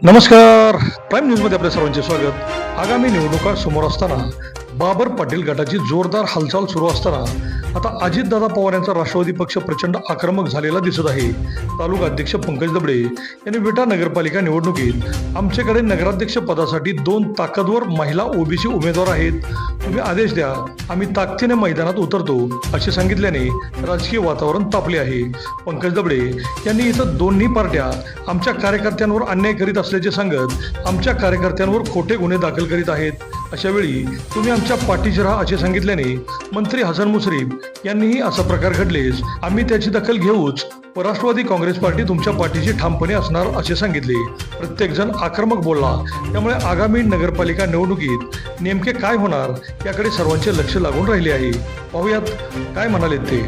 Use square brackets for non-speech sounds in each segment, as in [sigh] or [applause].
नमस्कार. प्राईम न्यूजमध्ये आपल्या सर्वांचे स्वागत. आगामी निवडणुका समोर असताना बाबर पाटील गटाची जोरदार हालचाल सुरू असताना आता अजितदादा पवार यांचा राष्ट्रवादी पक्ष प्रचंड आक्रमक झालेला दिसत आहे. तालुका अध्यक्ष पंकज दबडे यांनी विटा नगरपालिका निवडणुकीत आमच्याकडे नगराध्यक्ष पदासाठी दोन ताकदवर महिला ओबीसी उमेदवार आहेत. तुम्ही आदेश द्या आम्ही ताकदीने मैदानात उतरतो असे सांगितल्याने राजकीय वातावरण तापले आहे. पंकज दबडे यांनी इथं दोन्ही पार्ट्या आमच्या कार्यकर्त्यांवर अन्याय करीत असल्याचे सांगत आमच्या कार्यकर्त्यांवर खोटे गुन्हे दाखल करीत आहेत. अशावेळी तुम्ही आमच्या पाठीशी राहा असे सांगितल्याने मंत्री हसन मुश्रीफ यांनीही असा प्रकार घडलेस आम्ही त्याची दखल घेऊच व राष्ट्रवादी काँग्रेस पार्टी तुमच्या पाठीशी ठामपणे असणार असे सांगितले. प्रत्येकजण आक्रमक बोलला. त्यामुळे आगामी नगरपालिका निवडणुकीत नेमके काय होणार याकडे सर्वांचे लक्ष लागून राहिले आहे. पाहुयात काय म्हणाले ते.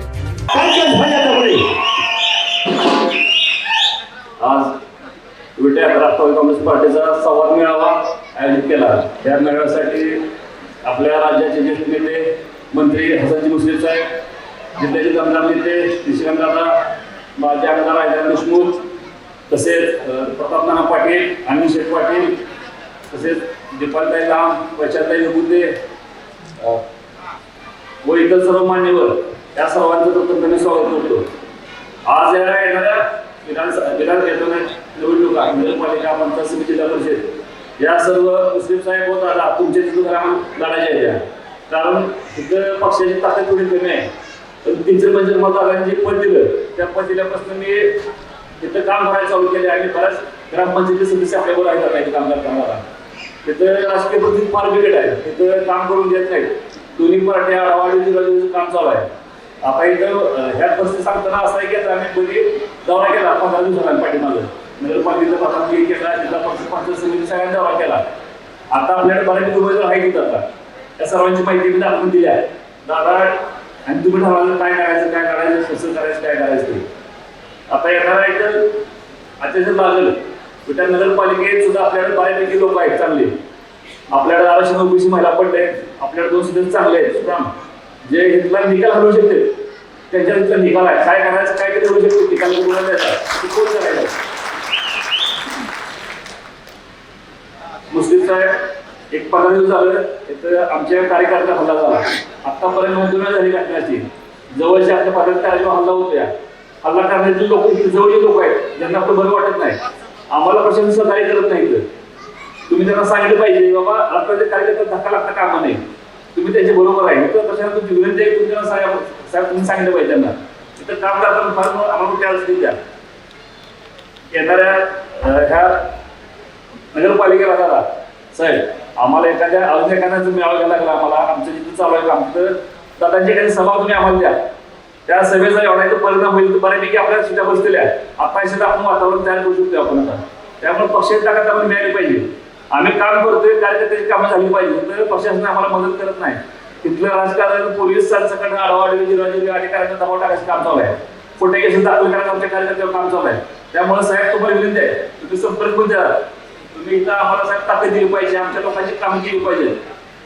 आज राष्ट्रवादी काँग्रेस पार्टीचा संवाद मिळावा आयोजित केला. या मेळाव्यासाठी आपल्या राज्याचे ज्येष्ठ नेते मंत्री हसनजी मुश्रीफ साहेब जिल्ह्याचे आमदार नेते निशिकांत दादा माजी आमदार रायदार देशमुख तसेच अ, प्रतापनाना पाटील अनिल शेख पाटील तसेच दीपालताई लांब वैशालताई मुद्दे व इतर सर्व मान्यवर या सर्वांचं प्रथमपणे स्वागत करतो. आज या येणाऱ्या विधानसभा विधान घेताना निवडणुका नगरपालिका पंचायत समिती जिल्हा परिषद या सर्व मुस्लिम साहेब होत आता तुमच्या तिथून लढायच्या आहेत त्या. कारण तिथं पक्षाची ताकद थोडी कमी आहे. पण तिथं म्हणजे मतदारांची जे पद दिलं त्या पद दिल्यापासून मी तिथं काम करायला चालू केले आणि बऱ्याच ग्रामपंचायती सदस्य आपल्याबरोबर आहेत नाही इथे काम तिथं राजकीय पद्धती फार बिघड आहे तिथं काम करून देत नाही दोन्ही पार्ट्या आवाडीचं काम चालू आहे. आता इथं ह्या परिस्थिती सांगताना असं आहे की आम्ही कधी दौरा केला पंधरा दिवसांना पाठीमागं. नगरपालिकेचा परवानगी केला जिल्हा परिषद पंचायत समिती सगळ्यांनी दावा केला. आता आपल्याकडे बऱ्याच उमेदवार आहे इथं आता. त्या सर्वांची माहिती मी दाखवून दिली आहे. दादा आणि तुम्ही ठरवलं काय करायचं काय करायचं कसं करायचं काय करायचं ते. आता येणार इथं अत्यंत लागल त्या नगरपालिकेत सुद्धा आपल्याकडे बऱ्यापैकी लोक आहेत चांगले. आपल्याकडे आरक्षण ओबीसी महिला पडले आपल्याकडे दोन सदस्य चांगले आहेत. सुद्धा जे इथला निकाल हलवू शकते त्यांच्या निकाल आहे. काय करायचं काय करू शकते. निकाल कोणाला द्यायचा ते कोण करायचं? मुस्लिम साहेब एक पंधरा दिवस झालं इथं आमच्या कार्यकर्त्या हल्ला झाला. आतापर्यंत नोंदणी झाली घटनाची. जवळच्या आपल्या पदाधिकाऱ्या हल्ला होत्या. हल्ला करण्याचे लोक जवळचे लोक आहेत ज्यांना आपलं बरं वाटत नाही. आम्हाला प्रशासन सहकार्य करत नाही इथं तुम्ही त्यांना सांगितलं पाहिजे बाबा राष्ट्रवादी कार्यकर्ता धक्का लागता कामा नाही. तुम्ही त्याच्या बरोबर आहे. तर प्रशासन तुमची विनंती आहे तुम्ही त्यांना साहेब साहेब तुम्ही सांगितलं पाहिजे त्यांना. तिथं काम करताना फार आम्हाला त्या अडचणी द्या. येणाऱ्या ह्या नगरपालिकेला दादा साहेब आम्हाला एखाद्या अजून एखाद्याचं मेळावा घ्यायला लागला आम्हाला. आमच्या जिथं चालू आहे काम तर दादांची एखादी सभा तुम्ही आम्हाला द्या. त्या सभेचा एवढा इथं परिणाम होईल तर बऱ्यापैकी आपल्या सुद्धा बसलेल्या आहेत. आता सुद्धा आपण वातावरण तयार करू शकतो आपण आता. त्यामुळे पक्षाची ताकद आपण मिळाली पाहिजे. आम्ही काम करतोय कार्यकर्त्याची कामं झाली पाहिजे तर प्रशासन आम्हाला मदत करत नाही. तिथलं राजकारण पोलीस सरसकट आडवाडी जिराजी आणि दबाव टाकायचं काम चालू आहे. कुठे केसेस दाखल करायचं आमच्या कार्यकर्त्यावर काम चालू आहे. त्यामुळे साहेब तुम्हाला विनंती आहे तुम्ही संपर्क पण द्या. तुम्ही इथं आम्हाला साहेब ताकद दिली पाहिजे आमच्या लोकांची काम केली पाहिजे.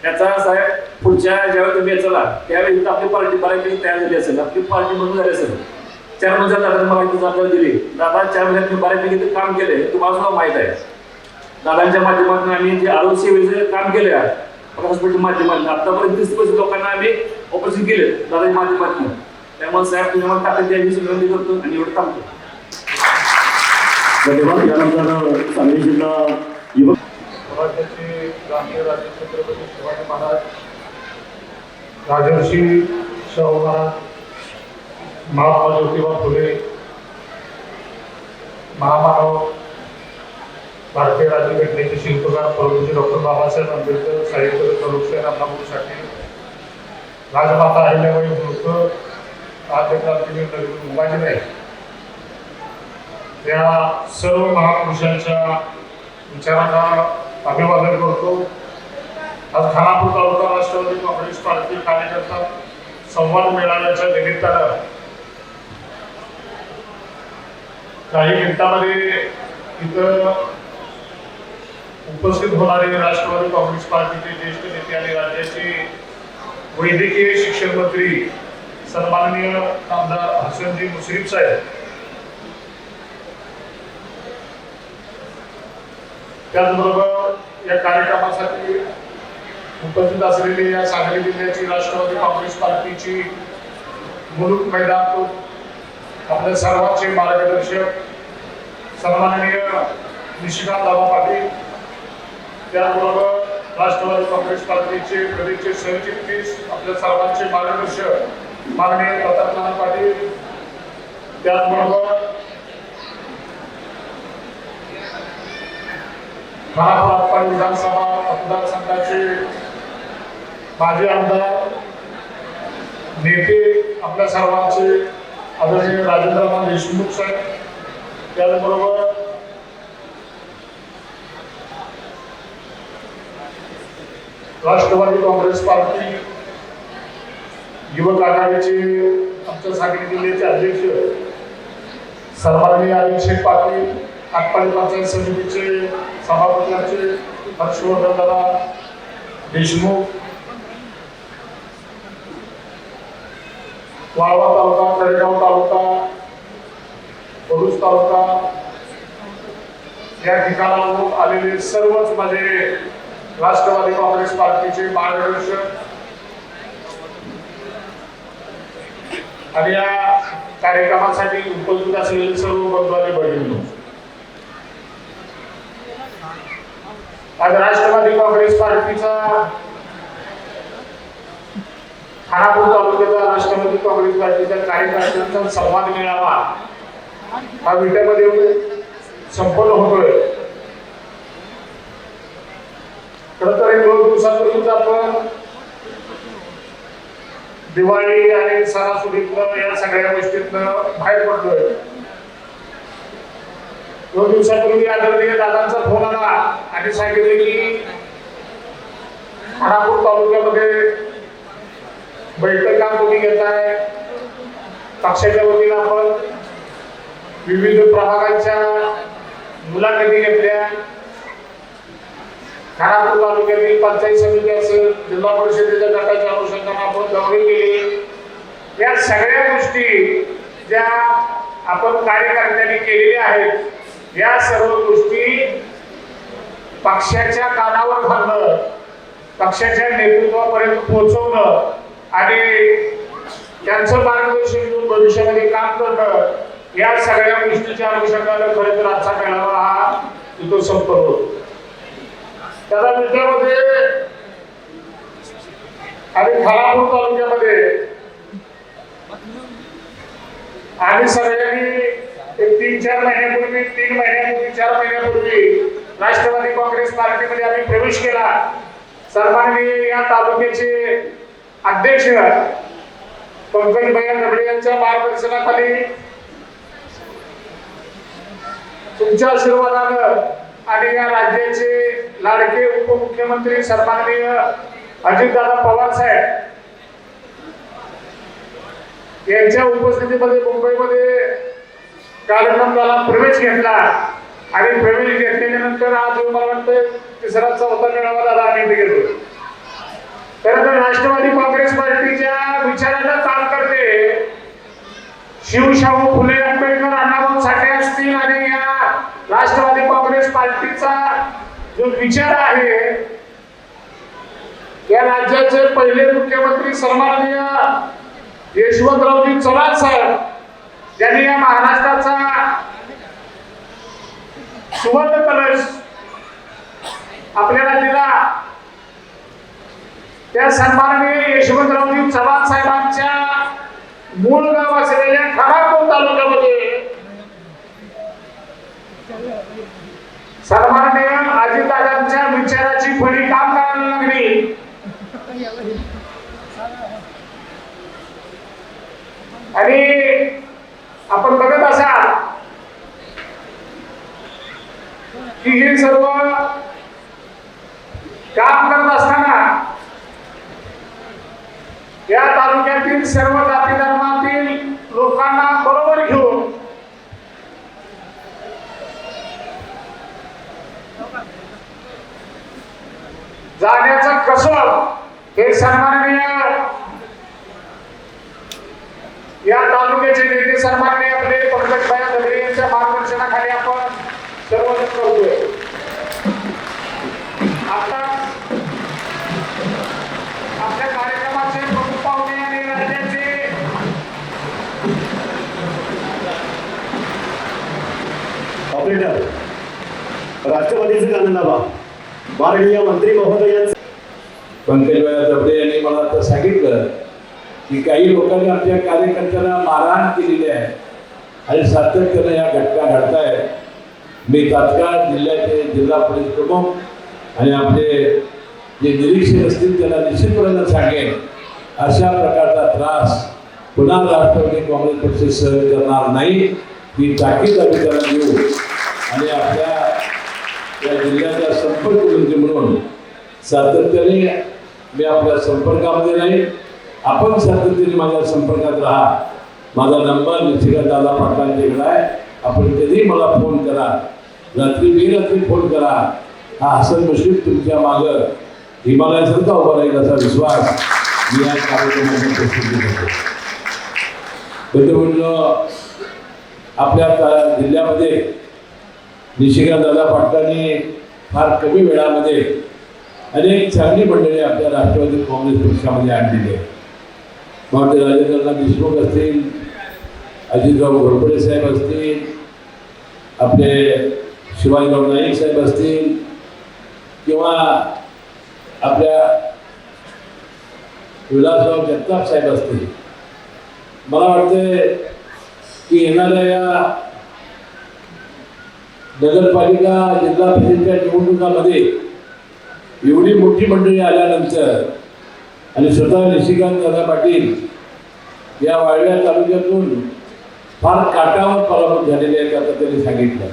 त्याचा साहेब पुढच्या ज्यावेळी तुम्ही चला त्यावेळी इथं आपली पार्टी बऱ्यापैकी तयार झाली असेल आपली पार्टी म्हणून झाली असेल. चार महिन्यात दादा मला इथं जबाबदारी दिली. दादा चार महिन्यात मी बऱ्यापैकी इथं काम केले तुम्हाला सुद्धा माहीत आहे. दादांच्या माध्यमातून आम्ही जे आरोग्य सेवेचं काम केले आहे हॉस्पिटल माध्यमातून आतापर्यंत तीस पैसे लोकांना आम्ही ऑपरेशन केले दादाच्या माध्यमातून. त्यामुळे साहेब तुम्ही मला ताकद द्यायची विनंती करतो आणि एवढं थांबतो. धन्यवाद यानंतर सांगली जिल्हा युवक स्वराज्याचे राष्ट्रीय राज्य छत्रपती शिवाजी महाराज राजर्षी शाहू महाराज महात्मा ज्योतिबा फुले महामानव भारतीय राज्यघटनेचे शिल्पकार प्रभूजी डॉक्टर बाबासाहेब आंबेडकर साहित्य संरक्षण अण्णाभाऊ साठे राजमाता अहिल्याबाई होळकर आद्य क्रांतीवीर नरेंद्र उमाजीबाई या सर्व महापुरुषांच्या विचारांना अभिवादन करतो. आज खानापूर तालुका राष्ट्रवादी काँग्रेस पार्टी कार्यकर्ता संवाद मेळाव्याच्या निमित्तानं काही मिनिटांमध्ये इथं उपस्थित होणारे राष्ट्रवादी काँग्रेस पार्टीचे ज्येष्ठ नेते आणि राज्याचे वैद्यकीय शिक्षण मंत्री सन्माननीय आमदार हसनजी मुश्रीफ साहेब त्याचबरोबर या कार्यक्रमासाठी उपस्थित असलेले या सांगली जिल्ह्याची राष्ट्रवादी काँग्रेस पार्टीची मुलुक मैदान आपल्या सर्वांचे मार्गदर्शक सन्माननीय निशिकांत दादा पाटील त्याचबरोबर राष्ट्रवादी काँग्रेस पार्टीचे प्रदेशचे सरचिटणीस आपल्या सर्वांचे मार्गदर्शक माननीय प्रतापनाथ पाटील त्याचबरोबर महाराष्ट्र आप्पा विधानसभा मतदारसंघाचे माजी आमदार नेते आपल्या सर्वांचे आदरणीय राजेंद्रनाथ देशमुख साहेब त्याचबरोबर राष्ट्रवादी काँग्रेस पार्टी युवक आघाडीचे आमच्या सांगली जिल्ह्याचे अध्यक्ष सन्माननीय अभिषेक पाटील आटपाडी पंचायत समितीचे सभापती आमचे हर्षवर्धन दादा देशमुख वाळवा तालुका तळेगाव तालुका भरूच तालुका या ठिकाणाहून आलेले सर्वच माझे राष्ट्रवादी काँग्रेस पार्टीचे मार्गदर्शक आणि या कार्यक्रमासाठी उपस्थित असलेले सर्व बंधू बहिणी आज राष्ट्रवादी काँग्रेस पार्टीचा खानापूर तालुक्याचा राष्ट्रवादी काँग्रेस पार्टीच्या कार्यकर्त्यांचा संवाद मिळावा हा विट्यामध्ये संपन्न होतोय. खर तर एक दोन दिवसापूर्वीच आपण दिवाळी आणि सणासुदीतनं या सगळ्या गोष्टीतनं बाहेर पडलोय. दोन दिवसापूर्वी आदरणीय दादांचा फोन आला. आणि सांगितले की खानापूर तालुक्यामध्ये बैठक काम तुम्ही घेताय? पक्षाच्या वतीनं आपण विविध प्रभागांच्या मुलाखती घेतल्या. खानापूर तालुक्यातील पंचायत समिती असेल जिल्हा परिषदेच्या गटाच्या अनुषंगाने आपण दौरे केले. या सगळ्या गोष्टी ज्या आपण कार्यकर्त्यांनी केलेल्या आहेत या सर्व गोष्टी पक्षाच्या कानावर घालणं पक्षाच्या नेतृत्वापर्यंत पोहोचवणं आणि त्यांचं मार्गदर्शन घेऊन भविष्यामध्ये काम करणं या सगळ्या गोष्टीच्या अनुषंगाने खरं तर आजचा मेळावा हा इथं संपन्न होतो. त्याला विद्यामध्ये आणि खालापूर तालुक्यामध्ये आम्ही सगळ्यांनी एक तीन चार महिन्यापूर्वी तीन महिन्यापूर्वी चार महिन्यापूर्वी राष्ट्रवादी काँग्रेस पार्टीमध्ये आम्ही प्रवेश केला. सन्माननीय या तालुक्याचे अध्यक्ष पंकज भैया नबडे यांच्या मार्गदर्शनाखाली तुमच्या आशीर्वादानं आणि या राज्याचे लाडके उपमुख्यमंत्री सन्माननीय अजितदादा पवार साहेब यांच्या उपस्थितीमध्ये मुंबईमध्ये कार्यक्रम प्रवेश घेतला. आणि प्रवेश घेतल्यानंतर नंतर आज मला वाटतं तिसरा चौथा मेळावा झाला आम्ही गेलो. खरं तर राष्ट्रवादी काँग्रेस पार्टीच्या विचाराला काम करते. शिवशाहू फुले आंबेडकर अण्णाभाऊ साठे असतील आणि या राष्ट्रवादी काँग्रेस पार्टीचा जो विचार आहे या राज्याचे पहिले मुख्यमंत्री सन्माननीय यशवंतरावजी चव्हाण साहेब ज्यांनी या महाराष्ट्राचा सुवर्ण कलश आपल्याला दिला. त्या सन्माननीय यशवंतरावजी चव्हाण साहेबांच्या मूळ गाव असलेल्या खानापूर तालुक्यामध्ये सन्माननीय अजितदादांच्या विचाराची फळी काम करायला लागली आणि आपण बघत असाल की हे सर्व काम करत असताना या तालुक्यातील सर्व जाती धर्मातील लोकांना बरोबर घेऊन जाण्याचं कसं हे सन्माननीय या तालुक्याचे नेते सन्माननीय आपले पंकजभाई दगडे यांच्या मार्गदर्शनाखाली आपण सर्वजण करतोय आता आपल्या कार्यक्रमाचे प्रमुख पाहुणे आणि राज्याचे ऑपरेटर राष्ट्रवादीचं गाणं लावा. माननीय मंत्री महोदयांचं पंकजभाई दबडे यांनी मला आता सांगितलं की काही लोकांनी आमच्या कार्यकर्त्यांना मारहाण केलेली आहे. आणि सातत्यानं या घटना घडतायत. मी तात्काळ जिल्ह्याचे जिल्हा पोलीस प्रमुख आणि आपले जे निरीक्षक असतील त्यांना निश्चितपणे सांगेन. अशा प्रकारचा त्रास पुन्हा राष्ट्रवादी काँग्रेस पक्ष सहन करणार नाही. ही ताकीद आम्ही त्यांना देऊ. आणि आपल्या या जिल्ह्याचा संपर्क मंत्री म्हणून सातत्याने मी आपल्या संपर्कामध्ये नाही आपण सातत्याने माझ्या संपर्कात राहा. माझा नंबर निश्चित दादा पाटलांच्याकडे आहे. आपण कधी मला फोन करा. रात्री बेरात्री फोन करा. हा हसन मुश्रीफ तुमच्या मागं हिमालयासारखा उभा राहील असा विश्वास मी या कार्यक्रमामध्ये प्रसिद्ध करतो. आपल्या जिल्ह्यामध्ये निशिकांत दादा पाटलांनी फार कमी वेळामध्ये अनेक चांगली मंडळी आपल्या राष्ट्रवादी काँग्रेस पक्षामध्ये आणलेली आहे मग ते राजेंद्रनाथ देशमुख असतील अजितराव घोरपडे साहेब असतील आपले शिवाजीराव नाईक साहेब असतील किंवा आपल्या विलासराव जगताप साहेब असतील. मला वाटते की येणाऱ्या या नगरपालिका जिल्हा परिषदेच्या निवडणुकामध्ये एवढी मोठी मंडळी आल्यानंतर आणि स्वतः निशिकांत दादा पाटील या वाळव्या तालुक्यातून फार काटावर पराभूत झालेले आहेत आता त्यांनी सांगितलं.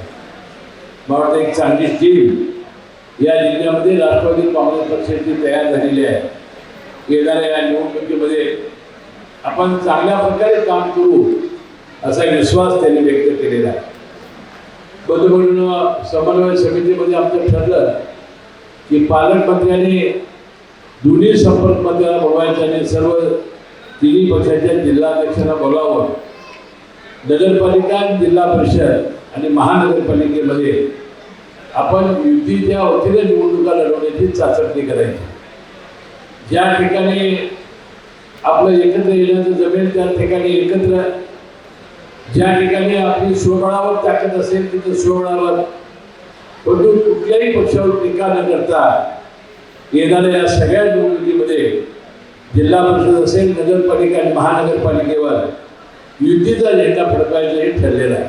मला वाटतं एक चांगली टीम या जिल्ह्यामध्ये राष्ट्रवादी काँग्रेस पक्षाची तयार झालेली आहे. येणाऱ्या या निवडणुकीमध्ये आपण चांगल्या प्रकारे काम करू असा विश्वास त्यांनी व्यक्त केलेला आहे. बंधूभगिनींनो, समन्वय समितीमध्ये आमचं ठरलं की पालकमंत्र्यांनी दोन्ही संपर्क मंत्र्यांना बोलवायचं आणि सर्व तिन्ही पक्षाच्या जिल्हाध्यक्षांना बोलावं. नगरपालिका जिल्हा परिषद आणि महानगरपालिकेमध्ये आपण युतीच्या वतीने निवडणुका लढवण्याची चाचपणी करायची. ज्या ठिकाणी आपलं एकत्र येण्याचं जमेल त्या ठिकाणी एकत्र ज्या ठिकाणी आपली स्वबळावर ताकद असेल तिथं स्वबळावर परंतु कुठल्याही पक्षावर टीका न करता येणाऱ्या या सगळ्या निवडणुकीमध्ये जिल्हा परिषद असेल नगरपालिका आणि महानगरपालिकेवर युतीचा झेंडा फडकायचं हे ठरलेलं आहे.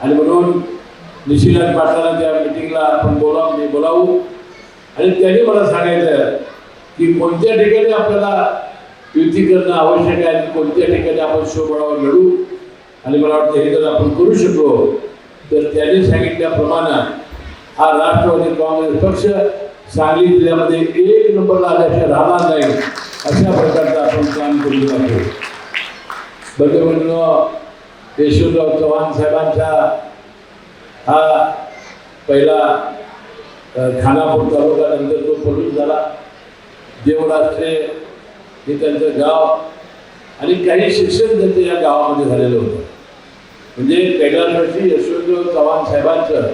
आणि म्हणून निशिकांत पाटलांना त्या मिटिंगला आपण बोलावू मी बोलावू. आणि त्यांनी मला सांगायचं की कोणत्या ठिकाणी आपल्याला युती करणं आवश्यक आहे आणि कोणत्या ठिकाणी आपण स्वबळावर लढू? आणि मला वाटतं हे जर आपण करू शकलो तर त्याने सांगितल्याप्रमाणे हा राष्ट्रवादी काँग्रेस पक्ष सांगली जिल्ह्यामध्ये एक नंबरला आल्याशिवाय राहणार नाही अशा प्रकारचं आपण काम करू जातो बंधू यशवंतराव चव्हाण साहेबांचा हा पहिला खानापूर तालुका नंतर तो पडून झाला देवराष्ट्रे हे त्यांचं गाव आणि काही शिक्षण त्यांचं या गावामध्ये झालेलं होतं. म्हणजे कैलासवासी यशवंतराव चव्हाण साहेबांचं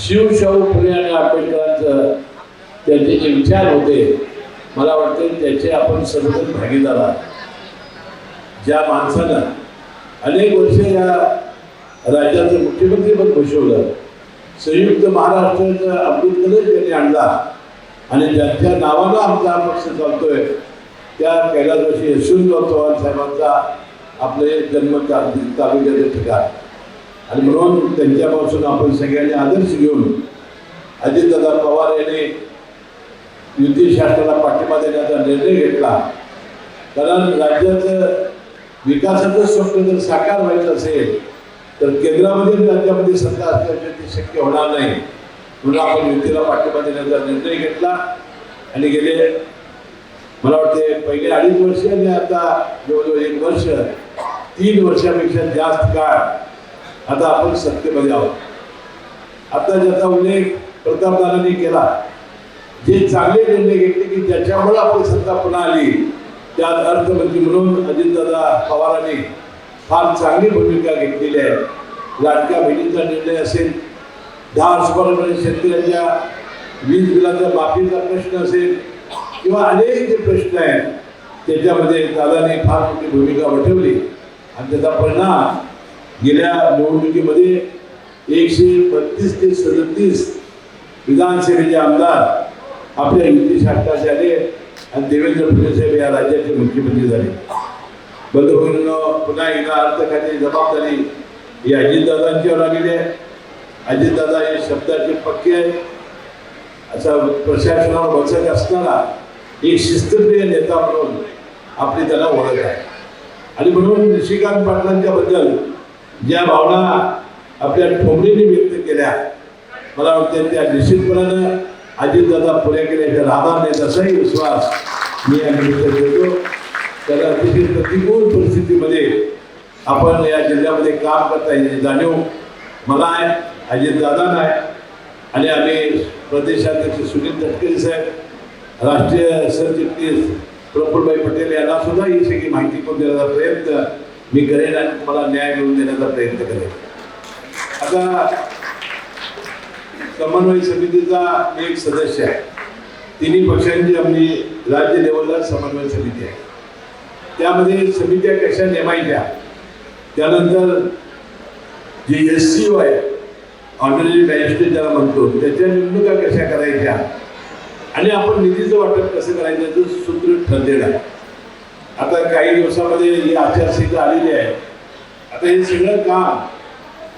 शिवशाहू फुले आणि आंबेडकरांचं त्यांचे जे विचार होते मला वाटते त्याचे आपण सर्वजण भागीदार आहात. ज्या माणसानं अनेक वर्ष या राज्याचं मुख्यमंत्री पण बसवलं संयुक्त महाराष्ट्राचा अमृत त्यांनी आणला आणि ज्यांच्या नावानं आमचा पक्ष चालतोय. त्या कैलासवासी यशवंतराव चव्हाण साहेबांचा आपले जन्म तालुक्याचे ठिकाण. आणि म्हणून त्यांच्यापासून आपण सगळ्यांनी आदर्श घेऊन अजितदादा पवार यांनी युती शासनाला पाठिंबा देण्याचा निर्णय घेतला. कारण राज्याचं विकासाचं स्वप्न जर साकार व्हायचं असेल तर केंद्रामध्ये राज्यामध्ये सत्ता असल्याशिवाय ते शक्य होणार नाही. म्हणून आपण युतीला पाठिंबा देण्याचा निर्णय घेतला. आणि गेले मला वाटते पहिले अडीच वर्ष आणि आता जवळजवळ एक वर्ष तीन वर्षापेक्षा जास्त काळ आता आपण सत्तेमध्ये आहोत. आता ज्याचा उल्लेख प्रतापदानांनी केला जे चांगले निर्णय घेतले की ज्याच्यामुळे आपली सत्ता पुन्हा आली त्यात अर्थमंत्री म्हणून अजितदादा पवारांनी फार चांगली भूमिका घेतलेली आहे. लाडक्या बहिणीचा निर्णय असेल दहा वर्षापर्यंत शेतकऱ्यांच्या वीज बिलाच्या माफीचा प्रश्न असेल किंवा अनेक जे प्रश्न आहेत त्याच्यामध्ये दादाने फार मोठी भूमिका वठवली आणि त्याचा परिणाम गेल्या निवडणुकीमध्ये एकशे बत्तीस ते सदतीस विधानसभेचे आमदार आपल्या युती शासनाचे आले आणि देवेंद्र फडणवीस साहेब या राज्याचे मुख्यमंत्री झाले. बंधुभगिनीनं पुन्हा एकदा अर्थ खात्याची जबाबदारी ही अजितदादांच्यावर आलेली आहे. अजितदादा हे शब्दाचे पक्के आहेत. असा प्रशासनावर बसत असताना एक शिस्तप्रिय नेता म्हणून आपली त्याला ओळख आहे. आणि म्हणून निशिकांत पाटलांच्या बद्दल ज्या भावना आपल्या ठोंबरीने व्यक्त केल्या मला वाटतं त्या निश्चितपणानं अजितदादा पुऱ्या केल्याच्या राहणार नाही असाही विश्वास मी या निमित्त देतो. त्याला अतिशय प्रतिकूल परिस्थितीमध्ये आपण या जिल्ह्यामध्ये काम करता येईल जाणीव मला आहे अजितदादांना आहे. आणि आम्ही प्रदेशाध्यक्ष सुनील तटकरे साहेब राष्ट्रीय सरचिटणीस प्रफुल्लभाई पटेल यांना सुद्धा ही सगळी माहिती करून देण्याचा प्रयत्न मी करेन आणि तुम्हाला न्याय मिळवून देण्याचा प्रयत्न करेन. आता समन्वय समितीचा मी एक सदस्य आहे. तिन्ही पक्षांची आपली राज्य लेवलला समन्वय समिती आहे. त्यामध्ये समित्या कशा नेमायच्या? त्यानंतर जे एस सी ओ आहे ऑनरेरी बॅरिस्टर ज्याला म्हणतो त्याच्या नेमणुका कशा करायच्या? आणि आपण निधीचं वाटप कसं करायचं याचं सूत्र ठरलेलं आहे. आता काही दिवसामध्ये ही आचारसंहिता आलेली आहे. आता हे सगळं काम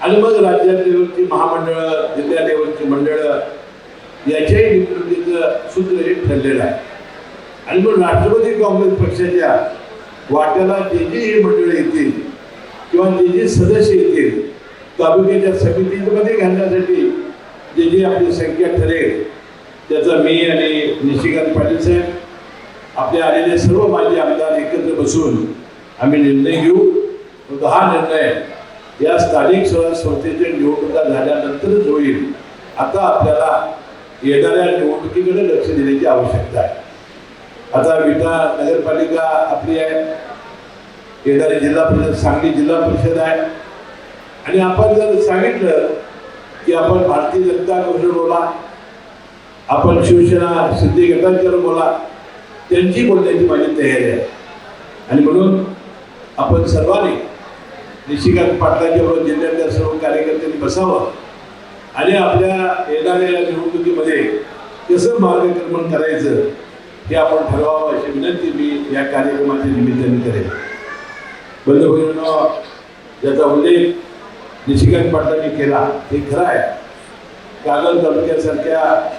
आणि मग राज्यातील लेवलची महामंडळं जिल्ह्या लेवलची मंडळं याच्याही निवडणुकीचं सूत्र हे ठरलेलं आहे. आणि मग राष्ट्रवादी काँग्रेस पक्षाच्या वाट्याला जे जी ही मंडळं येतील किंवा जे जे सदस्य येतील तालुक्याच्या समितीमध्ये घालण्यासाठी जे जी आपली संख्या ठरेल त्याचा मी आणि निशिकांत पाटील साहेब आपले आलेले सर्व माजी आमदार एकत्र बसून आम्ही निर्णय घेऊ. मग हा निर्णय या स्थानिक स्वराज्य संस्थेच्या निवडणुका झाल्यानंतरच होईल. आता आपल्याला येणाऱ्या निवडणुकीकडे लक्ष देण्याची आवश्यकता आहे. आता विटा नगरपालिका आपली आहे. येणारी जिल्हा परिषद सांगली जिल्हा परिषद आहे. आणि आपण जर सांगितलं की आपण भारतीय जनता पक्षावर बोला आपण शिवसेना सिद्धी गटांच्यावर बोला त्यांची बोलण्याची माझी तयारी आहे. आणि म्हणून आपण सर्वांनी निशिकांत पाटलांच्या जिल्ह्यातल्या सर्व कार्यकर्त्यांनी बसावं आणि आपल्या येणाऱ्या निवडणुकीमध्ये कसं मार्गक्रमण करायचं हे आपण ठरवावं अशी विनंती मी या कार्यक्रमाच्या निमित्ताने करेन. बंधुभगिनींनो ज्याचा उल्लेख निशिकांत पाटलांनी केला हे खरं आहे. कागल तालुक्यासारख्या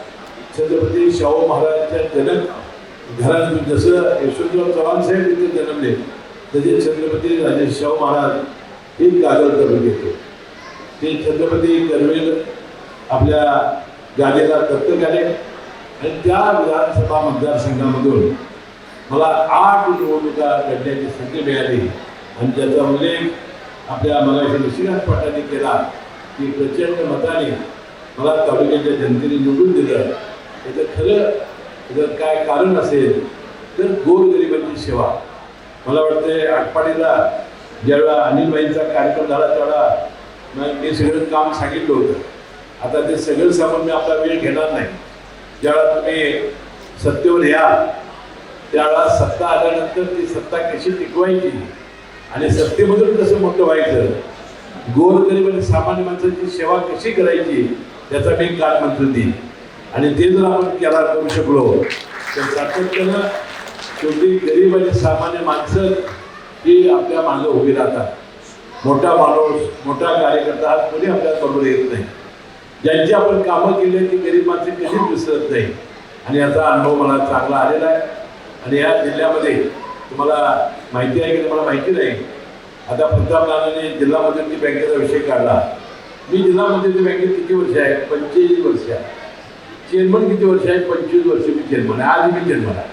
छत्रपती शाहू महाराजांच्या जनक घरात जसं यशवंतराव चव्हाण साहेब इथे जन्मले तसे छत्रपती राजे शाहू महाराज हे कागल तालुक्याचे ते छत्रपती करवीर आपल्या गादेला दत्तक आले आणि त्या विधानसभा मतदारसंघामधून मला आठ निवडणुका लढण्याची संधी मिळाली. आणि त्याचा उल्लेख आपल्या मला निशिकांत पाटलांनी केला की प्रचंड मताने मला तालुक्याच्या जनतेने निवडून दिलं. त्याचं खरं जर काय कारण असेल तर गोरगरिबांची सेवा. मला वाटते आटपाडीला ज्यावेळा अनिलबाईंचा कार्यक्रम झाला त्यावेळा मी सगळं काम सांगितलं होतं. आता ते सगळं सामान मी आपला वेळ घेणार नाही. ज्यावेळा तुम्ही सत्तेवर या त्यावेळा सत्ता आल्यानंतर ती सत्ता कशी टिकवायची आणि सत्तेमधून कसं मोठं व्हायचं गोरगरीब आणि सामान्य माणसाची सेवा कशी करायची त्याचा मी कालमंत्र देईन. आणि ते जर आपण केला करू शकलो तर सातत्यानं शेवटी गरीब आणि सामान्य माणसं ही आपल्या मागं उभी राहतात. मोठा माणूस मोठा कार्यकर्ता हा कोणी आपल्या बरोबर येत नाही. ज्यांची आपण कामं केली आहेत ती गरीब माणसे कधीच विसरत नाही. आणि याचा अनुभव मला चांगला आलेला आहे. आणि या जिल्ह्यामध्ये तुम्हाला माहिती आहे की तुम्हाला माहिती नाही. आता प्रताप नानाने जिल्हा मध्यवर्ती बँकेचा विषय काढला. मी जिल्हा मध्यवर्ती बँकेत किती वर्ष आहे? पंचेचाळीस वर्ष आहे. चेअरमन किती वर्ष आहे? पंचवीस वर्ष मी चेअरमन आहे. आज मी चेअरमन आहे.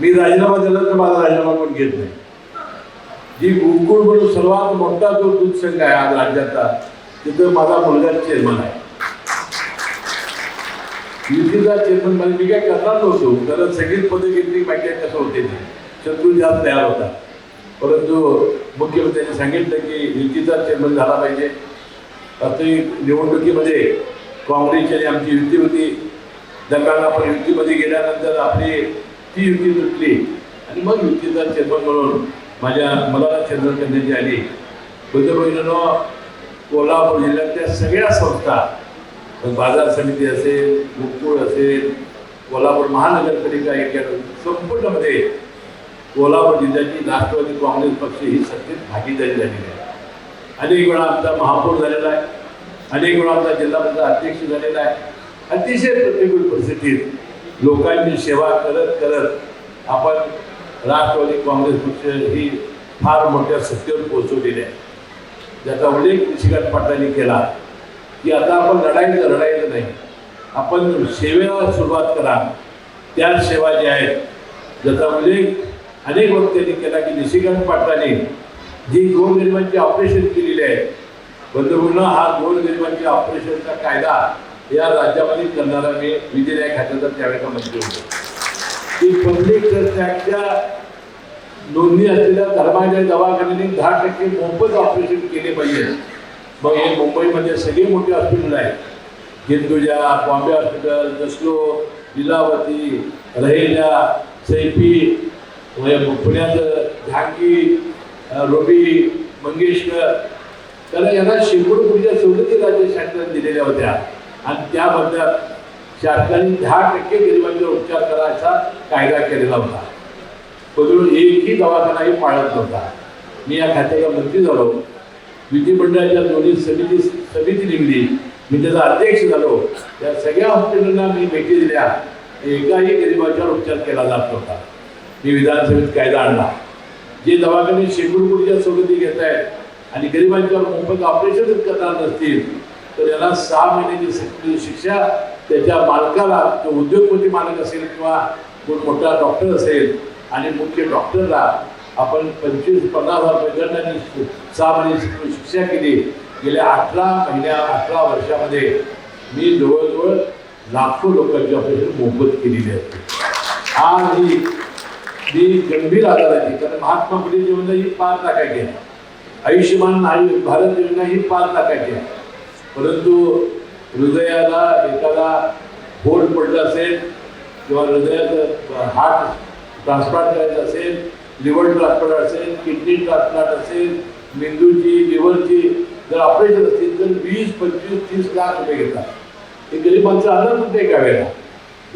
मी राजीनामा दिला तर माझा राजीनामा पण घेत नाही. जी गोकुळ म्हणून सर्वात मोठा जो दूध संघ आहे आज राज्याचा तिथं माझा मुलगा चेअरमन आहे. युतीचा चेअरमन म्हणजे मी काय करणार नव्हतो. कारण सगळीच पदे घेतली माहिती आहे कसं होते ते. शत्रू जास्त तयार होता. परंतु मुख्यमंत्र्यांनी सांगितलं की युतीचा चेअरमन झाला पाहिजे. आता निवडणुकीमध्ये काँग्रेसची आणि आमची युती होती. दरम्यान आपण युतीमध्ये गेल्यानंतर आपली ती युती तुटली. आणि मग युतीचा चेअरमन म्हणून माझ्या मला चेअरमन करण्याची आली. बुद्धबहिणीनं कोल्हापूर जिल्ह्यातल्या सगळ्या संस्था बाजार समिती असेल गोकुळ असेल कोल्हापूर महानगरपालिका एक संपूर्णमध्ये कोल्हापूर जिल्ह्याची राष्ट्रवादी काँग्रेस पक्ष ही सत्तेत भागीदारी झालेली आहे. अनेक वेळा आमचा महापौर झालेला आहे. अनेक वेळा आमचा जिल्हा परिषद अध्यक्ष झालेला आहे. अतिशय प्रतिकूल परिस्थितीत लोकांची सेवा करत करत आपण राष्ट्रवादी काँग्रेस पक्ष ही फार मोठ्या सत्तेवर पोहोचवलेली आहे. ज्याचा उल्लेख निशिकांत पाटलांनी केला. की आता आपण लढायचं लढायचं नाही. आपण सेवेला सुरुवात करा. त्या सेवा ज्या आहेत ज्याचा उल्लेख अनेक वक्त्यांनी केला की निशिकांत पाटलांनी जी गोरगरिबांची ऑपरेशन केलेली आहे बंदरुग्ण हा गोरगरिबांच्या ऑपरेशनचा कायदा या राज्यामध्ये करणारा मी विजय खात्याचा त्यावेळेचा मंत्री होतो. की पब्लिक टॅक्सच्या नोंदणी असलेल्या धर्माच्या दवाखान्याने दहा टक्के मोफत ऑपरेशन केले पाहिजे. मग हे मुंबईमध्ये सगळे मोठे हॉस्पिटल आहेत. हिंदुजा बॉम्बे हॉस्पिटल जसलो लिलावती रहेजा सैफी व- पुण्याचं झांकी रोबी मंगेशकर कारण यांना शेकडो कोटीच्या सवलती राज्य शासनाने दिलेल्या होत्या. आणि त्याबद्दल शासनाने दहा टक्के गरिबांवर उपचार करायचा कायदा केलेला होता. बदलून एकही दवाखानाही पाळत नव्हता. मी या खात्याचा मंत्री झालो. विधिमंडळाच्या दोन्ही समिती समिती निघली. मी त्याचा अध्यक्ष झालो. त्या सगळ्या हॉस्पिटलला मी भेटी दिल्या. एकाही गरिबाच्यावर उपचार केला जात नव्हता. मी विधानसभेत कायदा आणला. जे दवाखाने शेकडो कोटीच्या सवलती घेत आहेत आणि गरिबांच्यावर मोफत ऑपरेशनच करणार नसतील तर याला सहा महिन्याची शिक्षा त्याच्या मालकाला तो उद्योगपती मालक असेल किंवा कोण मोठा डॉक्टर असेल आणि मुख्य डॉक्टरला आपण पंचवीस पन्नास हजार रुपये सहा महिन्याची शिक्षा केली. गेल्या अठरा महिन्या अठरा वर्षामध्ये मी जवळजवळ लाखो लोकांची ऑपरेशन मोफत केलेली आहे आणि मी गंभीर आजाराची कारण महात्मा फुले योजना ही पाच लाखाची आहे आयुष्यमान आयु भारत योजना ही पाच लाखाची आहे. परंतु हृदयाला एखादा होल्ड पडलं असेल किंवा हृदयाचं हार्ट ट्रान्सप्लांट करायचं असेल लिव्हर ट्रान्सप्लांट असेल किडनी ट्रान्सप्लांट असेल मेंदूची लिव्हरची जर ऑपरेशन असतील तर वीस पंचवीस तीस लाख रुपये घेतात. हे गरिबांचं आनंद होते एका वेळेला?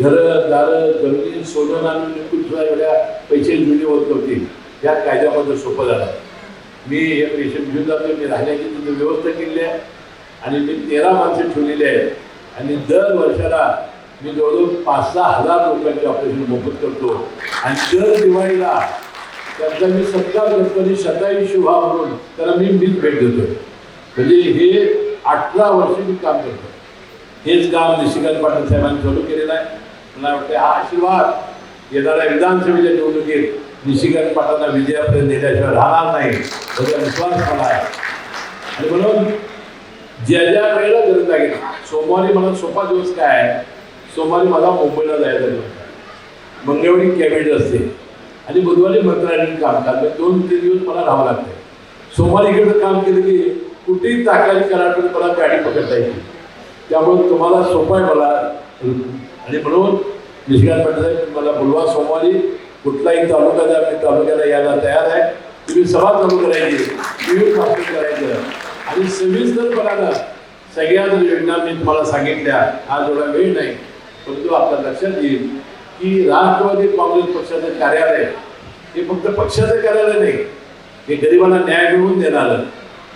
घरं दारं जमिनी सोनं आणून निघून सुद्धा एवढ्या पैसे जुने होत नव्हती. या कायद्यामध्ये सोपं झालं. मी हे पेशंट घेऊन जातो मी राहण्याची तिथे व्यवस्था केलेली आहे. आणि मी तेरा माणसं ठेवलेली आहेत. आणि दर वर्षाला मी जवळजवळ पाच सहा हजार लोकांचे ऑपरेशन मोफत करतो. आणि दर दिवाळीला त्यांचा मी सत्कार गणपती आणि शताई शुभा म्हणून त्याला मी मीच भेट देतो म्हणजे हे अठरा वर्ष मी काम करतो हेच काम निशिकांत पाटील साहेबांनी चालू केलेलं आहे. मला वाटतं हा आशीर्वाद येणाऱ्या विधानसभेच्या निवडणुकीत निशिकांत पाटलांना विजयापर्यंत नेल्याशिवाय राहणार नाही त्याचा विश्वास मला आहे. आणि म्हणून ज्या ज्या वेळेला गरज लागेल सोमवारी मला सोपा दिवस काय आहे? सोमवारी मला मुंबईला जायचा दिवस मंगळवारी कॅबिनेट असते. आणि बुधवारी मंत्रालयाने काम करतात दोन तीन दिवस मला राहावं लागते. सोमवारी इकडं काम केलं की कुठेही ताकाली करायला मला गाडी पकडता येईल त्यामुळे तुम्हाला सोपं आहे मला. आणि म्हणून निशिकांत पाटील मला बोलवा सोमवारी. कुठलाही तालुका द्या मी तालुक्याला यायला तयार आहे तुम्ही सभा चालू करायची विविध भाषण करायचं. आणि सविस्तरपणानं सगळ्या योजना मी तुम्हाला सांगितल्या हा एवढा वेळ नाही परंतु आपल्या लक्षात येईल की राष्ट्रवादी काँग्रेस पक्षाचं कार्यालय हे फक्त पक्षाचं कार्यालय नाही हे गरिबांना न्याय मिळवून देणारं.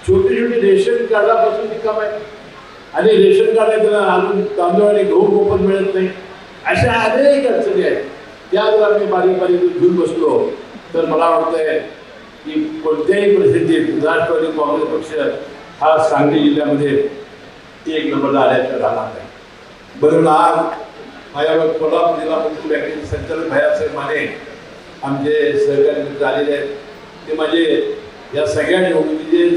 छोटी छोटी रेशन कार्डापासून ती काम आहे आणि रेशन कार्ड आहे त्याला अजून तांदूळ आणि गहू मोफत मिळत नाही. अशा अनेक अडचणी आहेत. त्या जर आम्ही बारीक बारीक घेऊन बसलो तर मला वाटतंय की कोणत्याही परिस्थितीत राष्ट्रवादी काँग्रेस पक्ष हा सांगली जिल्ह्यामध्ये एक नंबरला आल्याचं राहणार नाही. बरं आज माझ्यावर कोल्हापूर जिल्हा मुक्त बँकेचे संचालक भयासाहेब माने आमचे सहकारी मित्र आलेले आहेत. ते माझे या सगळ्या निवडणुकीचे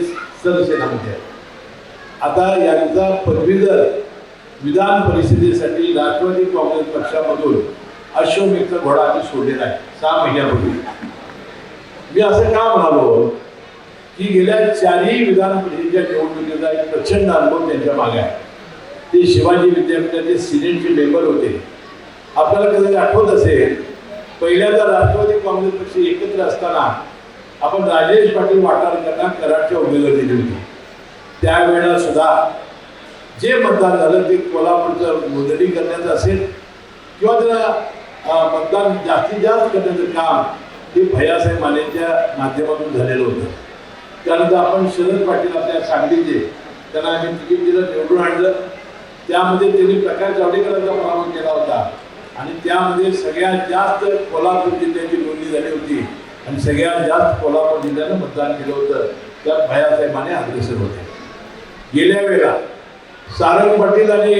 सरसेनामध्ये आहेत. आता यांचा पदवीधर विधान परिषदेसाठी राष्ट्रवादी काँग्रेस पक्षामधून अश्वमेधचा घोडा आम्ही सोडलेला आहे सहा महिन्यापूर्वी. मी असं का म्हणालो? की गेल्या चारही विधान परिषदेच्या निवडणुकीचा एक प्रचंड अनुभव त्यांच्या मागे आहे. ते शिवाजी विद्यापीठाचे सिनेटचे मेंबर होते. आपल्याला कदाचित आठवत असेल पहिल्यांदा राष्ट्रवादी काँग्रेस पक्ष एकत्र असताना आपण राजेश पाटील वाटारकरांना कराडच्या उमेदवार दिली होती. त्यावेळेला सुद्धा जे मतदान झालं ते कोल्हापूरचं नोंदणी करण्याचं असेल किंवा त्याला मतदान जास्तीत जास्त करण्याचं काम हे भैयासाहेब मानेच्या माध्यमातून झालेलं होतं. त्यानंतर आपण शरद पाटील आपल्या सांगलीचे त्यांना आम्ही तिकीट दिलं निवडून आणलं. त्यामध्ये त्यांनी प्रकाश जावडेकरांचा पराभव केला होता. आणि त्यामध्ये सगळ्यात जास्त कोल्हापूर जिल्ह्याची नोंदणी झाली होती. आणि सगळ्यात जास्त कोल्हापूर जिल्ह्यानं मतदान केलं होतं. त्यात भैयासाहेब माने अग्रेसर होते. गेल्या वेळेला सारंग पाटील आणि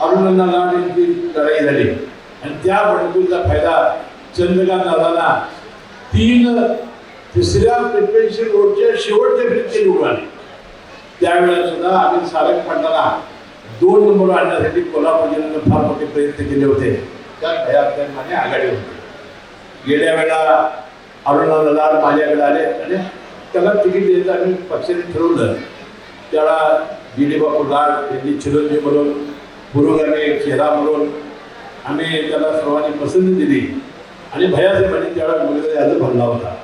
अरुणण्णा लाड यांची लढाई झाली. आणि त्या बंडखोरीचा फायदा चंद्रकांत दादांना. तीन तिसऱ्या प्रिपेन्शन रोडच्या शेवटच्या फिरते ते आले त्यावेळेला सुद्धा आम्ही सारंग पाटलाला दोन नंबर आणण्यासाठी कोल्हापूर जिल्ह्यानं फार मोठे प्रयत्न केले होते. त्या भयाने आघाडी होती. गेल्या वेळा अरुणा लाड माझ्याकडे आले आणि त्याला तिकीट द्यायचं आम्ही पक्षाने ठरवलं. त्याला डी बापू लाड यांनी चिरंजीव म्हणून गुरुगाने चेहरा म्हणून आम्ही त्याला सर्वांनी पसंती दिली. आणि भयासाहेबांनी त्यावेळेला मुलगा याचा भरला होता.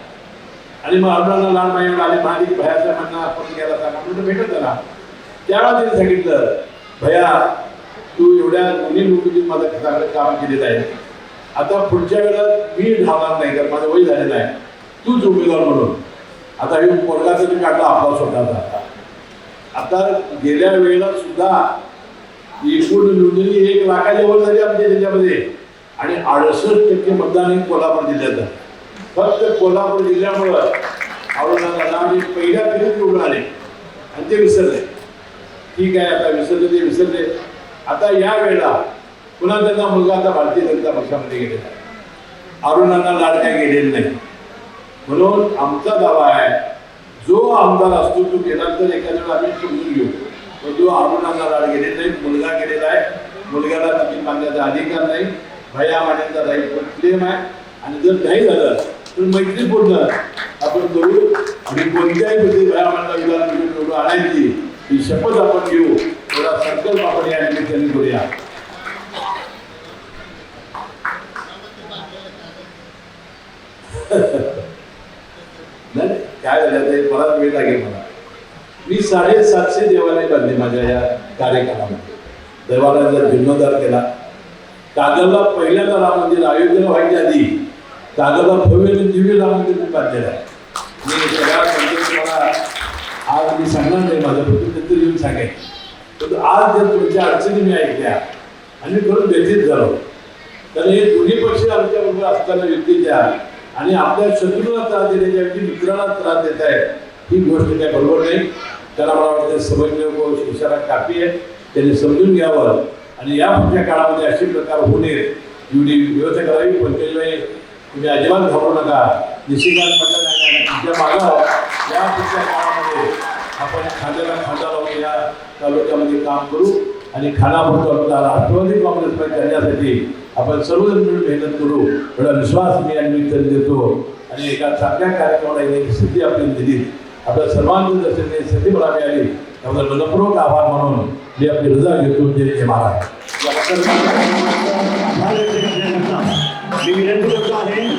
आणि मग अरुणाला लहान माहिती आले म्हणाले की भयासाहेबांना आपण गेला सांगा म्हणून भेटत त्याला त्यावेळेला त्यांनी सांगितलं भया तू एवढ्या दोन्ही लोकांनी माझं चांगलं काम केलेलं आहे. आता पुढच्या वेळेला मी धावणार नाही कारण माझं वय झालेलं आहे. तू उमेदवार म्हणून. आता हे पोरगा मी काढला आपला स्वतःचा. आता आता गेल्या वेळेला सुद्धा एकूण नोंदणी एक लाखाच्या वर झाली आमच्या जिल्ह्यामध्ये. आणि अडसष्ट टक्के मतदान हे कोल्हापूर जिल्ह्यात आहे. फक्त कोल्हापूर जिल्ह्यामुळं औरंगाबादला आम्ही पहिल्या फेरीत निवडून आले. आणि ते विसरले. ठीक आहे आता विसरले ते विसरले. आता या वेळेला पुन्हा त्यांचा मुलगा आता भारतीय जनता पक्षामध्ये गेलेला आहे. अरुणांना लाड काय गेलेले नाही. म्हणून आमचा दावा आहे जो आमदार असतो तो गेला तर एखाद्या वेळेला आम्ही समजून घेऊ. पण जो गेलेला नाही मुलगा गेलेला आहे. मुलग्याला तिकीट मागण्याचा अधिकार नाही. भया मागण्याचा राहील पण प्रेम आहे. आणि जर नाही झालं तर मैत्रीपूर्ण आपण करू. आणि कोणत्याही गोष्टी भया मानला विधान निवडून आणायची. ही शपथ आपण घेऊ. थोडा संकल्प आपण या निमित्ताने करूया. [laughs] नाही काय झालं ते परत वेळ लागेल मला. मी साडेसातशे देवालय बांधले माझ्या या कार्यक्रमामध्ये देवालयाचा जीर्णोद्धार केला कागलला पहिल्यांदा राम मंदिर अयोध्येला व्हायच्या आधी कागलला भव्य दिव्य राम मंदिर मी बांधलेलं आहे. मी सगळ्या मंदिर आज मी सांगणार नाही माझं फक्त नंतर येऊन सांगेन. पण आज जर तुमच्या अडचणी मी ऐकल्या आणि करून व्यथित झालो तर हे दोन्ही पक्ष आमच्या बरोबर असताना व्यक्तीच्या आणि आपल्या शत्रूला त्रास देण्याच्या व्यक्ती मित्राला त्रास देत आहे ही गोष्ट काय बरोबर नाही. त्याला मला वाटतं समजणं इशारा काफी आहे त्यांनी समजून घ्यावं. आणि या पुढच्या काळामध्ये असे प्रकार होऊ नयेत. एवढी व्यवस्था करावी पंचायतबाई तुम्ही अजिबात घाबरू नका. निशिकांत मंडळ तुमच्या मागं या पुढच्या काळामध्ये आपण खांद्याला खांदा लावून या तालुक्यामध्ये काम करू आणि खानापूर तालुका राष्ट्रवादी काँग्रेसमध्ये करण्यासाठी आपण सर्वजण मिळून मेहनत करू. एवढा विश्वास मी या निमित्ताने देतो. आणि एका चांगल्या कार्यक्रमाला येण्याची संधी आपल्याला दिली आपल्या सर्वांचं दर्शन देण्याची संधी मला मिळाली त्याबद्दल मनपूर्वक आभार म्हणून मी आपली रजा घेतो जे जय महाराज मी विनंती करतो आहे